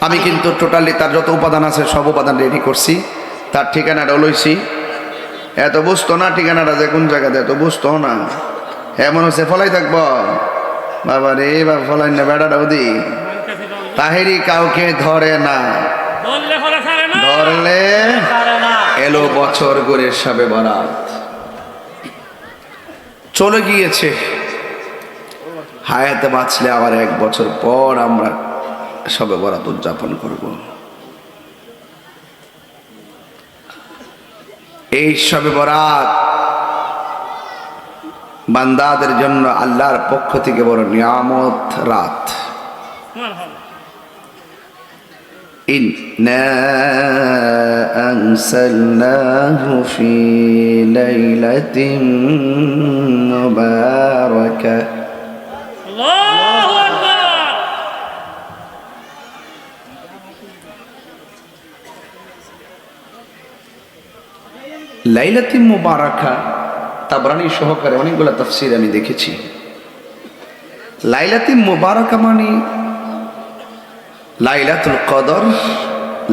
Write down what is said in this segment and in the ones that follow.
আমি কিন্তু টোটালি তার যত উপাদান আছে সব উপাদান রেডি করছি। তার ঠিকানাটা লইছি। এত বুঝতো না ঠিকানাটা যে কোন জায়গাতে এত বুঝতো না। এমন হচ্ছে ফলাই থাকব। বাবা রে বাবা ফলাই না বেড়াটা দি তাহেরি কাউকে ধরে না। ধরলে এলো বছর করে সবে বরাত। চলে গিয়েছে। হায়াতে বাঁচলে আবার এক বছর পর আমরা সবে বরাত উদযাপন করব এই সবে বরাত বান্দাদের জন্য আল্লাহর পক্ষ থেকে বড় নিয়ামত রাত মারহাবা। إنا أنزلناه في ليلة مباركة লাইলাতি মুবারাকা তাবরানি সহকারে অনেকগুলো তাফসির আমি দেখেছি। লাইলাতি মুবারাকা মানে লাইলাতুল কদর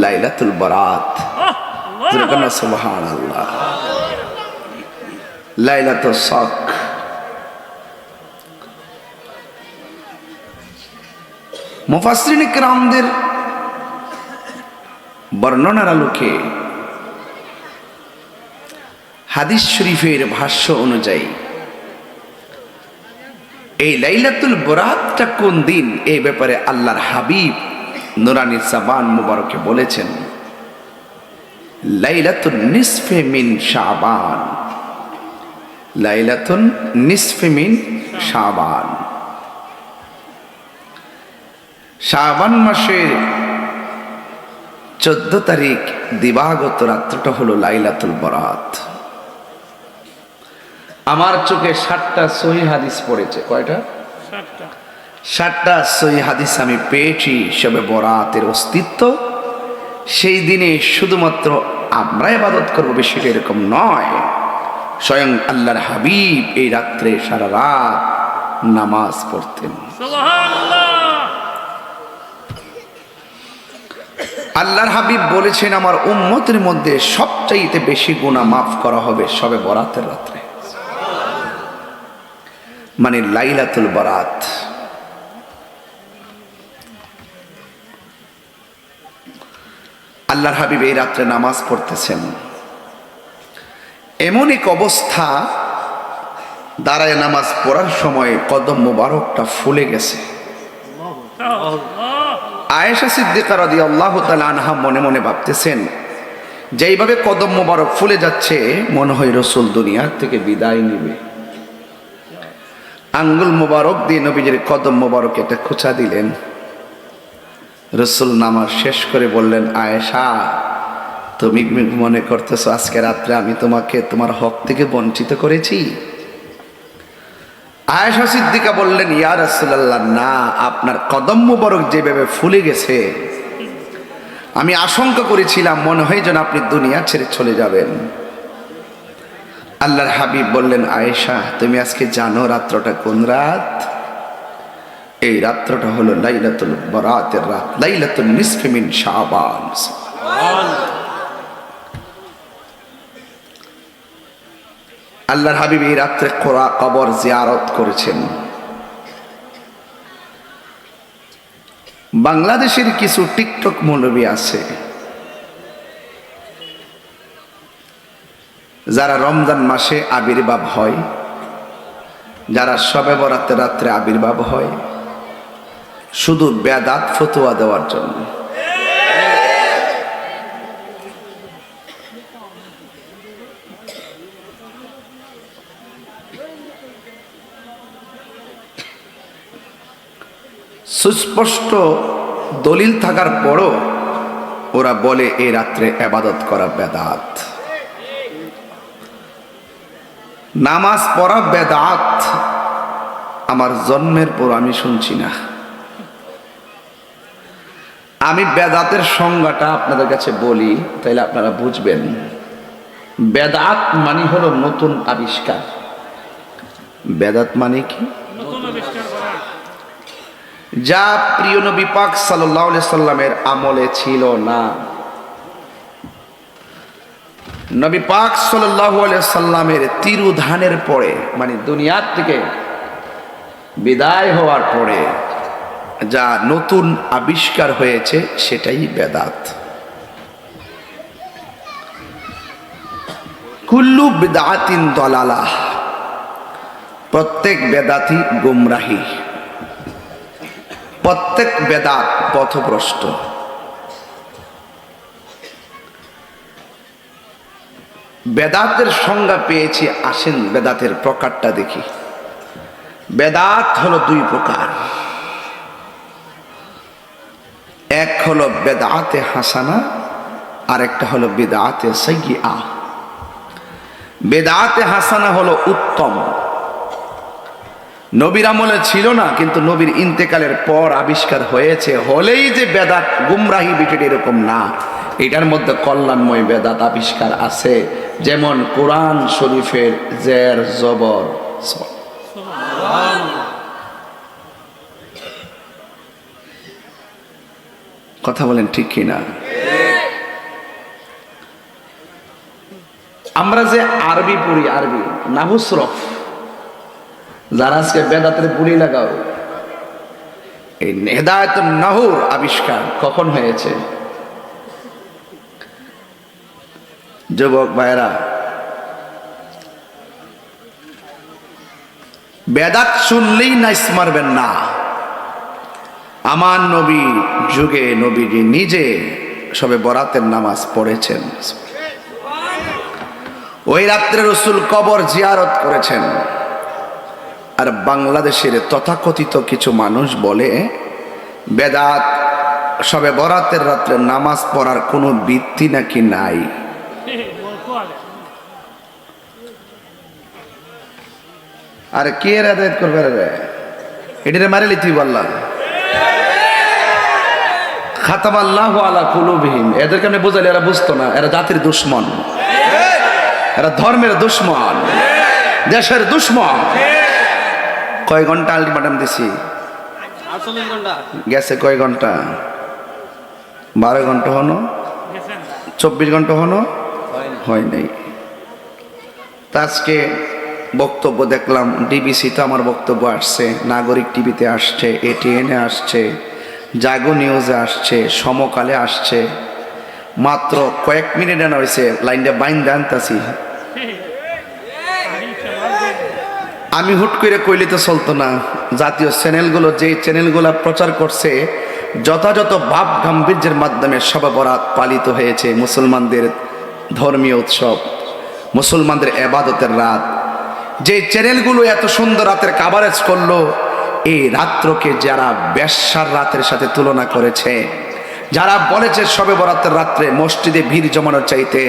লাইলাতুল বরাত। সুবহান আল্লাহ লাইলাতুল শক মুফাসরিন কিরামদের বর্ণনার আলোকে হাদিস শরীফের ভাষ্য অনুযায়ী, এই লাইলাতুল বরাতটা কোন দিন? এই ব্যাপারে আল্লাহর হাবিব নুরানি সাবান মুবারকে বলেছেন, লাইলাতুন নিসফে মিন শাবান। লাইলাতুন নিসফে মিন শাবান। শাবান মাসের চোদ্দ তারিখ দিবাগত রাত্রটা হলো লাইলাতুল বরাত। আমার চোখে ষাটটা সহি হাদিস পড়েছে। কয়টা? ষাটটা সহি হাদিস আমি পেয়েছি সবে বরাতের অস্তিত্ব। সেই দিনে শুধুমাত্র আমরা ইবাদত করব বিষয়টা এরকম নয়। স্বয়ং আল্লাহর হাবিব এই রাত্রে সারা রাত নামাজ পড়তেন। আল্লাহর হাবিব বলেছেন আমার উম্মতের মধ্যে সবচাইতে বেশি গুণা মাফ করা হবে সবে বরাতের রাত্রে। মানে লাইলাতুল বরাত। আল্লাহর হাবিব এই রাত্রে নামাজ পড়তেছেন। এমন এক অবস্থা, দাঁড়ায় নামাজ পড়ার সময় কদম মোবারকটা ফুলে গেছে। আয়েশা সিদ্দিকা রাদি আল্লাহ আনহা মনে মনে ভাবতেছেন, যেইভাবে কদম মোবারক ফুলে যাচ্ছে, মনে হয় রসুল দুনিয়ার থেকে বিদায় নিবে। আঙ্গুল মোবারক দিয়ে নবীজির কদম মোবারক এটা খোঁচা দিলেন। রসুল নামাজ শেষ করে বললেন, আয়েশা, তুমি মনে করতেছো আজকে রাত্রে আমি তোমাকে, তোমার হক থেকে বঞ্চিত করেছি? আয়েশা সিদ্দিকা বললেন, ইয়া রাসূলুল্লাহ, না, আপনার কদম মুবারক যেভাবে ফুলে গেছে, আমি আশঙ্কা করেছিলাম, মনে হয় যেন আপনি দুনিয়া ছেড়ে চলে যাবেন। আল্লাহর হাবিব বললেন, আয়েশা, তুমি আজকে জানো রাত্রটা কোন রাত? এই রাত্রটা হলো লাইলাতুল বরাতের রাত লাইলাতুল নিসফি মিন শাবান। আল্লাহর হাবিব এই রাত্রে কোরআ, কবর জিয়ারত করেছেন। বাংলাদেশের কিছু টিকটক মৌলবী আছে যারা রমজান মাসে আবির্ভাব হয়, যারা সবে বরাতে রাত্রে আবির্ভাব হয়, শুধু বেদাত ফতুয়া দেওয়ার জন্য। সুস্পষ্ট দলিল থাকার পরও ওরা বলে এই রাত্রে আবাদত করা বেদাত। নামাজ পড়া বেদাত। আমার জন্মের পর আমি শুনছি না। আমি বেদাতের সংজ্ঞাটা আপনাদের কাছে বলি তাইলে আপনারা বুঝবেন। বেদাত মানে হলো নতুন আবিষ্কার। বেদাত মানে কি? নতুন যা প্রিয় নবী পাক সাল্লাহ সাল্লামের আমলে ছিল না। নবী পাক সাল্লামের তিরুধানের পরে মানে দুনিয়ার থেকে বিদায় হওয়ার পরে যা নতুন আবিষ্কার হয়েছে সেটাই বেদাত। কুল্লু বেদাতিন দলালা, প্রত্যেক বেদাতি গুমরাহী, প্রত্যেক বেদাত পথভ্রষ্ট। বেদাতের সংজ্ঞা পেয়েছি, আসেন বেদাতের প্রকারটা দেখি। বেদাত হলো দুই প্রকার। এক হলো বেদাতে হাসানা আর একটা হলো বেদাতে সাইয়্যিআ বেদাতে হাসানা হলো উত্তম। নবীর আমলে ছিল না, কিন্তু নবীর ইন্তেকালের পর আবিষ্কার হয়েছে, হলেই যে বেদাত গুমরাহি বিটেড এরকম না। এটার মধ্যে কল্যাণময় বেদাত আবিষ্কার আছে। যেমন কোরআন শরীফের জের, জবর। কথা বলেন ঠিক কিনা? আমরা যে আরবি পড়ি, আরবি নাহুসরফ যারা আজকে বেদাতের পুরি লাগাও। এই হেদায়ত নাহুর আবিষ্কার কখন হয়েছে? যুবক ভাইরা বেদাত শুনলেই নাইস মারবেন না। আমার নবী যুগে নবীজি নিজে সবে বরাতের নামাজ পড়েছেন। ওই রাত্রে রসুল কবর জিয়ারত করেছেন। আর বাংলাদেশের তথাকথিত কিছু মানুষ বলে, বেদাত সবে বরাতের রাত্রে নামাজ পড়ার কোনো বৃত্তি নাকি নাই? আর কে এর করবে রে? এটারে মারে তুই বললাম কুলুবিহীন এদেরকে আমি বুঝালি এরা বুঝতো না, এরা এরা ধর্মের ঘণ্টা দিছি? গেছে কয় ঘণ্টা? বারো ঘণ্টা চব্বিশ ঘণ্টা হনো হয় নাই। তা আজকে বক্তব্য দেখলাম ডিবিসিতে আমার বক্তব্য আসছে, নাগরিক টিভিতে আসছে এটিএনে আসছে, জাগো নিউজে আসছে, সমকালে আসছে। মাত্র কয়েক মিনিট আনা হয়েছে লাইনটা বাইন আনতাছি। আমি হুট করে কইলে তো চলতো না, জাতীয় চ্যানেলগুলো যে চ্যানেলগুলো প্রচার করছে, যথাযথ ভাব গাম্ভীর্যের মাধ্যমে সবে বরাত পালিত হয়েছে মুসলমানদের ধর্মীয় উৎসব, মুসলমানদের এবাদতের রাত। যে চ্যানেলগুলো এত সুন্দর রাতের কাভারেজ করল, এই রাত্রকে যারা বেশ্যার রাতের সাথে তুলনা করেছে, যারা বলেছে সবে বরাতের রাত্রে মসজিদে ভিড় জমানোর চাইতে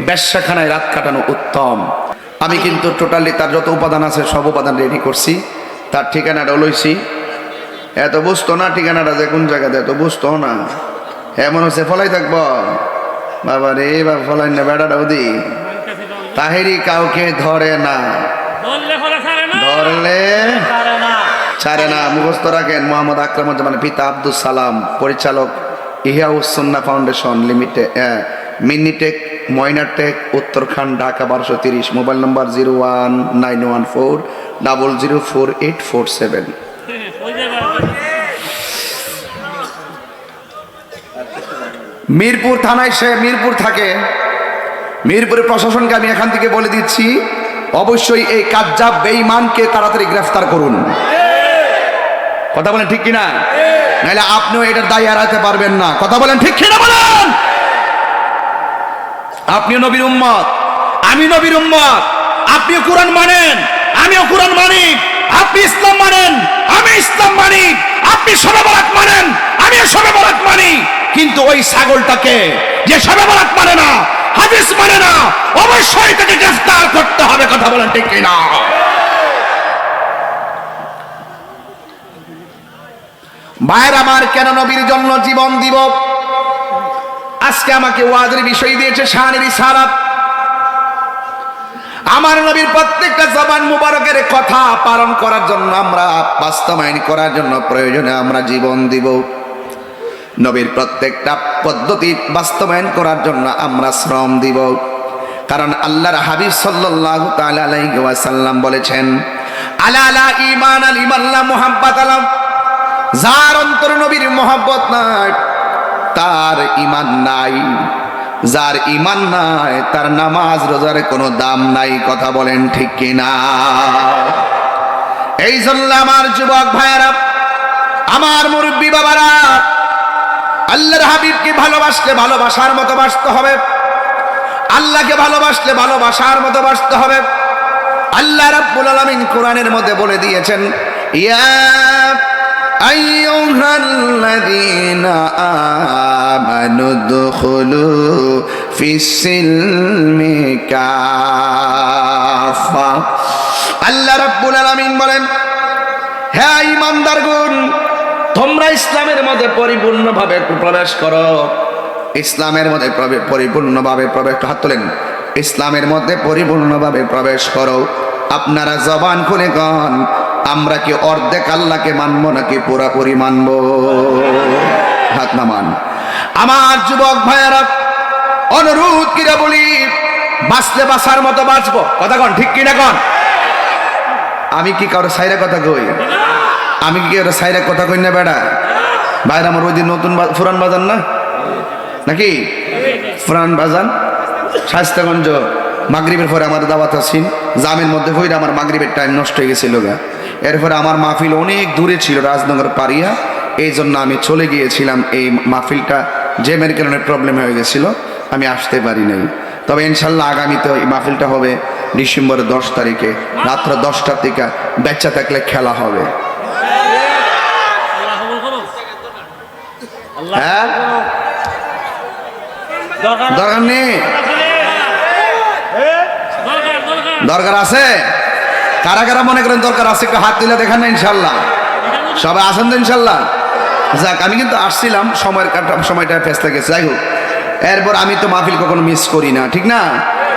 বেশ্যাখানায় রাত কাটানো উত্তম। আমি কিন্তু টোটালি তার যত উপাদান আছে সব উপাদান রেডি করছি, তার ঠিকানাটা লইছি। এত বুঝতো না ঠিকানাটা যে কোন জায়গাতে, এত বুঝতো না। এমন হচ্ছে, ফলাই থাকব। বাবা রে বাবা ফলাই না বেড়াটা ওদি তাহেরি কাউকে ধরে না। ধরলে ছাড়ে না। ছাড়ে না। মুখস্থ রাখেন মোহাম্মদ আকরামুজ্জামান পিতা আব্দুল সালাম পরিচালক ইহিয়াউসন্না ফাউন্ডেশন লিমিটেড মিনিটেক ময়নাটেক উত্তরখান ঢাকা বারোশো তিরিশ mobile number zero one nine one four double zero four eight four seven ওই যে বাবা। মিরপুর থানায় সে মিরপুর থাকে। মিরপুরের প্রশাসনকে আমি এখান থেকে বলে দিচ্ছি, অবশ্যই এই কাজ্জাব বেঈমানকে তাড়াতাড়ি গ্রেফতার করুন। কথা বলেন ঠিক কিনা? নাহলে আপনিও এটার দায় এড়াতে পারবেন না। কথা বলেন ঠিক কিনা বলেন? আপনিও নবীর উম্মত আমি নবীর উম্মত। আপনিও কোরআন মানেন, আমিও কোরআন মানি। আপনি ইসলাম মানেন, আমি ইসলাম মানি। আপনি সবে বরাত মানেন, আমিও সবে বরাত মানি। কিন্তু ওই ছাগলটাকে যে সবে বরাত মানে না, হাদিস মানে না, অবশ্যই তাকে গ্রেফতার করতে হবে, কথা বলেন ঠিক কিনা? ভাইয়ের আমার, কেন নবীর জন্য জীবন দিব? আজকে আমাকে ওয়াজের বিষয় দিয়েছে শাহানের ইসারাত আমার নবীর প্রত্যেকটা জবান মুবারকের কথা পালন করার জন্য আমরা বাস্তবায়ন করার জন্য প্রয়োজনে আমরা জীবন দিব। নবীর প্রত্যেকটা পদ্ধতি বাস্তবায়ন করার জন্য আমরা শ্রম দিব। কারণ আল্লাহর হাবিব আলাইহি ওয়াসাল্লাম বলেছেন, আলা আলা ঈমান আল ইমাল্লা মুহাব্বাত আলাম যার অন্তর নবীর মোহাব্বত নাই, তার ইমান নাই। যার ইমান নাই, তার নামাজ রোজার কোনো দাম নাই, কথা বলেন ঠিক কিনা? এই জন্য আমার যুবক ভাইয়েরা, আমার মুরব্বী বাবারা আল্লাহর হাবিবকে ভালোবাসলে ভালোবাসার মতো বাসতে হবে। আল্লাহকে ভালোবাসলে ভালোবাসার মতো বাসতে হবে। আল্লাহ রাব্বুল আলামিন কোরআনের মধ্যে বলে দিয়েছেন, ইয়া আইয়ুহাল্লাযীনা আমানু দুখুলু ফিস-সিলমি কাফা আল্লাহ রাব্বুল আলামিন বলেন হ্যাঁ ইমানদারগণ তোমরা ইসলামের মধ্যে পরিপূর্ণভাবে প্রবেশ করো। ইসলামের মধ্যে পরিপূর্ণভাবে প্রবেশ হাত তোলেন। ইসলামের মধ্যে পরিপূর্ণভাবে প্রবেশ করো। আপনারা জবান খুলে গন আমরা কি অর্ধেক আল্লাহকে মানব নাকি পুরাপুরি মানব? হাত নামান। আমার যুবক ভাইয়ারা, অনুরোধ কিরা বলি, বাঁচলে বাঁচার মতো বাঁচবো। কথা কন, ঠিক কিনা কন? আমি কি কারও সাইরা কথা কই? আমি কি কারও সাইরা কথা কই না বেড়া? বাইরে আমার ওই দিন নতুন ফুরান বাজার না? নাকি? ফুরান বাজান? স্বাস্থ্যগঞ্জ, মাগরিবের পরে আমাদের দাওয়াত আছেন। জামের মধ্যে হইলে আমার মাগরিবের টাইম নষ্ট হয়ে গেছিল গা। এরপরে আমার মাহফিল অনেক দূরে ছিল, রাজনগর পারিয়া এই জন্য আমি চলে গিয়েছিলাম, এই মাহফিলটা জেমের কারণে প্রবলেম হয়ে গেছিল। আমি আসতে পারি নাই। তবে ইনশাল্লাহ আগামীতে এই মাহফিলটা হবে ডিসেম্বরের দশ তারিখে। রাত্র দশটার থেকে বেচা থাকলে খেলা হবে। হ্যাঁ? দরকার দরকার নেই? আছে? কারা কারা মনে করেন দরকার আছে? একটু হাত তুলে দেখান না ইনশাল্লাহ সবাই আসেন তো ইনশাল্লাহ যাক আমি কিন্তু আসছিলাম সময়ের সময়টা ফেসতে গেছে। যাই হোক এরপর আমি তো মাহফিল কখনো মিস করি না ঠিক না?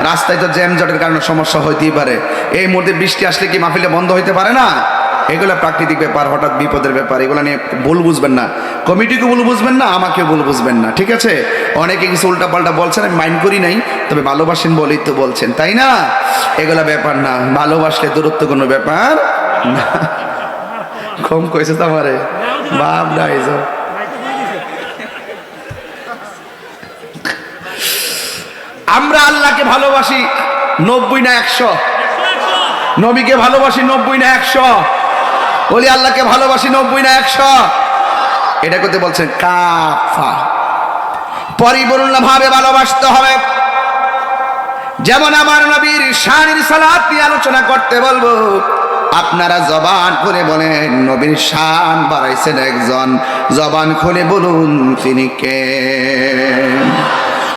রাস্তায় তো জ্যাম জটের কারণে সমস্যা হইতেই পারে। এই মুহূর্তে বৃষ্টি আসলে কি মাহফিলটা বন্ধ হইতে পারে না? এগুলো প্রাকৃতিক ব্যাপার, হঠাৎ বিপদের ব্যাপার, এগুলো নিয়ে ভুল বুঝবেন না। কমিটিকে ভুল বুঝবেন না আমাকে ভুল বুঝবেন না, ঠিক আছে? অনেকে কিছু উল্টাপাল্টা বলছেন, আমি মাইন্ড করি নাই, তবে ভালোবাসেন বলেই তো বলছেন, তাই না? এগুলা ব্যাপার না, ভালোবাসলে দূরত্ব কোনো ব্যাপার না। কম কইছে তো আমারে, বাপ ডাইজ আমরা আল্লাহকে ভালোবাসি নব্বই না একশো। নবীকে ভালোবাসি নব্বই না একশো। বলি, আল্লাহকে ভালোবাসি নব্বই না একশো। এটা করতে বলছেন, কাফা। পরিপূর্ণ ভাবে ভালোবাসতে হবে। যেমন আমার নবীর শানের সালাত নিয়ে আলোচনা করতে বলব, আপনারা জবান করে বলেন, নবীর শান বাড়াইছেন একজন। জবান খুলে বলুন, তিনি কে?